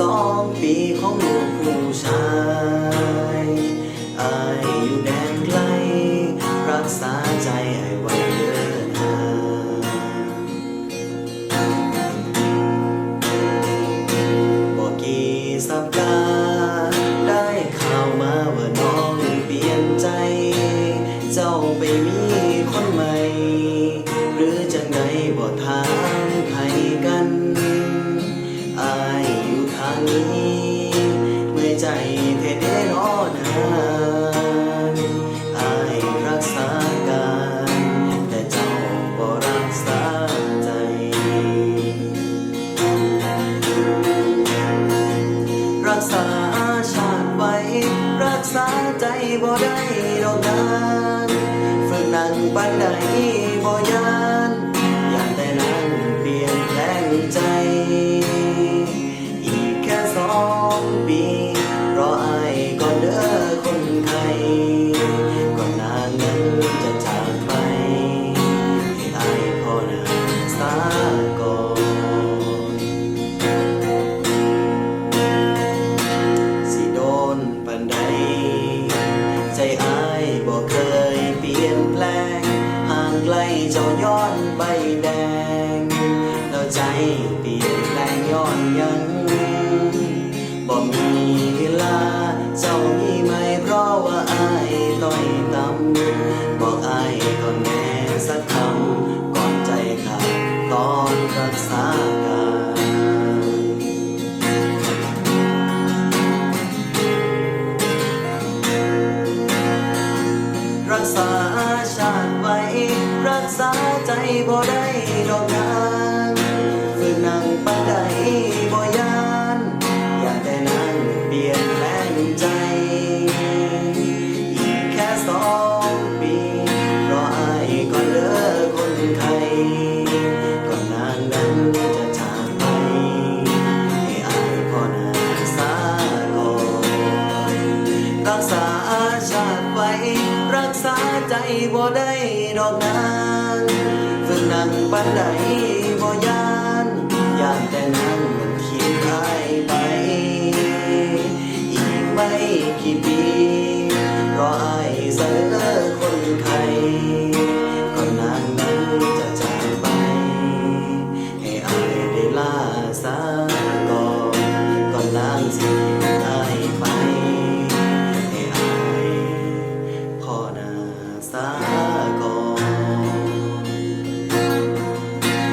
สองปีของลูกผู้ชายอายอยู่แดนไกล รักษาใจไอ้ไว้เดินทางบอกกี่สัปดาห์ได้ข่าวมาว่าน้องเปลี่ยนใจ เจ้าไปมีคนใหม่ หรือจังใดบ่ถาม ใจเทเด้นอนหานอรักษาการแต่เจ้าบ่รักษาใจรักษาชาติไว้ รักษาใจบ่ได้ดอกนานฝึกนั่งปันใดบ่ยาน รออายก่อนเด้อคนไทยก่อนนางนั้นจะจากไปให้อายพอนาสาก่อนสิโดนปันใด ใจอายบ่เคยเปลี่ยนแปลง ห่างไกลเจ้าย้อนใบแดง แล้วใจเปลี่ยนแปลงย้อนยัง รักษาการรักษาชาติไว้ รักษาใจบ่ได้ดอกนางฝึกนั่งปานใดบ่ยาน อย่าแต่นั่งเปลี่ยนแปลงใจ กษาชาติไว้ รักษาใจบ่ได้ดอกนานฝึกนั่งปันไดบ่ยานอยากแต่นั่งมันเคียงไาไป อีกไม่กี่ปี รอไอ้เสนอคนไทย